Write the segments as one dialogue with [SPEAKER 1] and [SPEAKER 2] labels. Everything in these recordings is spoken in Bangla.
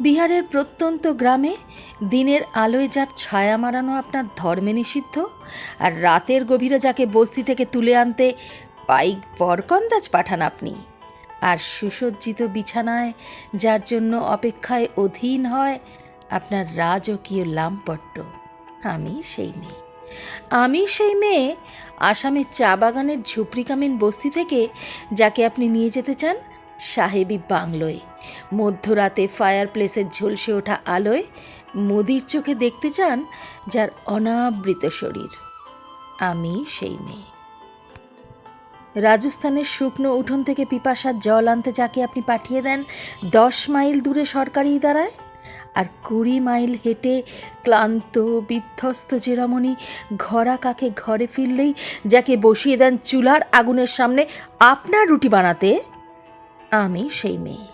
[SPEAKER 1] বিহারের প্রত্যন্ত গ্রামে দিনের আলোয় যার ছায়া মারানো আপনার ধর্মে নিষিদ্ধ, আর রাতের গভীরে যাকে বস্তি থেকে তুলে আনতে পাইক বরকন্দাজ পাঠান আপনি। আর সুসজ্জিত বিছানায় যার জন্য অপেক্ষায় অধীন হয় আপনার রাজকীয় লামপট্ট আমি সেই মেয়ে। আমি সেই মেয়ে আসামের চা বাগানের ঝুপড়িকামিন বস্তি থেকে যাকে আপনি নিয়ে যেতে চান সাহেবী বাংলোয়। মধ্যরাতে ফায়ার প্লেসের ঝলসে ওঠা আলোয় মোদির চোখে দেখতে চান যার অনাবৃত শরীর। আমি সেই মেয়ে। রাজস্থানের শুকনো উঠোন থেকে পিপাসার জল আনতে যাকে আপনি পাঠিয়ে দেন, দশ মাইল দূরে সরকারি ইদারায় আর কুড়ি মাইল হেঁটে ক্লান্ত, বিধ্বস্ত চেরামণি ঘরা কাকে ঘরে ফিরলেই যাকে বসিয়ে দেন চুলার আগুনের সামনে, আপনার রুটি বানাতে? আমি সেই মেয়ে।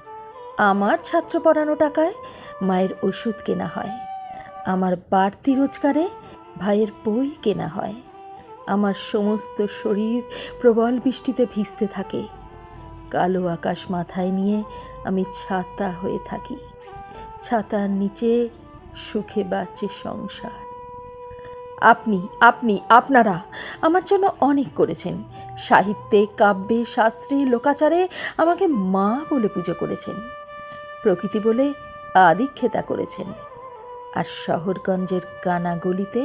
[SPEAKER 1] আমার ছাত্র পড়ানো টাকায় মায়ের ওষুধ কেনা হয়। আমার বাড়তি রোজগারে ভাইয়ের বই কেনা হয়। আমার সমস্ত শরীর প্রবল বৃষ্টিতে ভিজতে থাকে। কালো আকাশ মাথায় নিয়ে আমি ছাতা হয়ে থাকি। ছাতার নিচে সুখে বাঁচে সংসার। আপনি আপনি, আপনারা আমার জন্য অনেক করেছেন। সাহিত্যে, কাব্যে, শাস্ত্রে, লোকাচারে আমাকে মা বলে পুজো করেছেন। প্রকৃতি বলে আদিক্ষেতা করেছেন। আর শহরগঞ্জের কানা গলিতে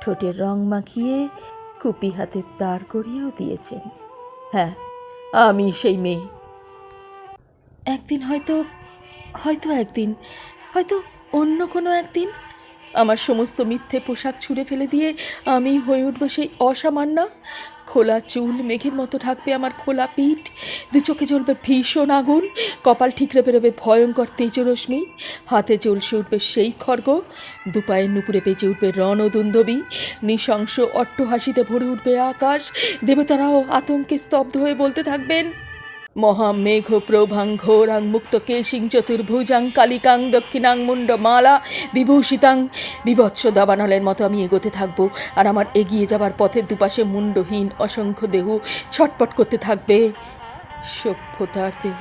[SPEAKER 1] ঠোঁটের রং মাখিয়ে কুপি হাতে তার করিয়েও দিয়েছেন। হ্যাঁ আমি সেই মেয়ে। একদিন হয়তো হয়তো একদিন, হয়তো অন্য কোনো একদিন আমার সমস্ত মিথ্যে পোশাক ছুঁড়ে ফেলে দিয়ে আমি হয়ে উঠবো সেই অসামান্যা খোলা চুল, মেঘের মতো থাকবে আমার খোলা পিঠ। দু চোখে জ্বলবে ভীষণ আগুন। কপাল ঠিকরে বেরোবে ভয়ঙ্কর তেজরশ্মি। হাতে জ্বলসে উঠবে সেই খড়গ। দুপায়ের নুপুরে বেজে উঠবে রণদুন্দবী নৃশংস অট্টহাসিতে ভরে উঠবে আকাশ। দেবতারাও আতঙ্কে স্তব্ধ হয়ে বলতে থাকবেন মহামেঘ প্রভাং ঘোরাং মুক্ত কেশিং চতুর্ভুজাং কালিকাং দক্ষিণাং মুন্ড মালা বিভূষিতাং। বিভৎস দাবানলের মতো আমি এগোতে থাকব, আর আমার এগিয়ে যাবার পথের দুপাশে মুন্ডহীন অসংখ্য দেহ ছটপট করতে থাকবে। সভ্যতার দেহ,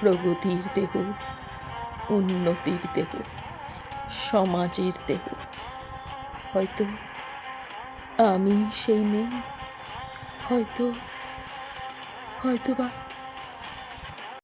[SPEAKER 1] প্রগতির দেহ, উন্নতির দেহ, সমাজের দেহ। হয়তো আমি সেই মেয়ে, হয়তো হয়তো বা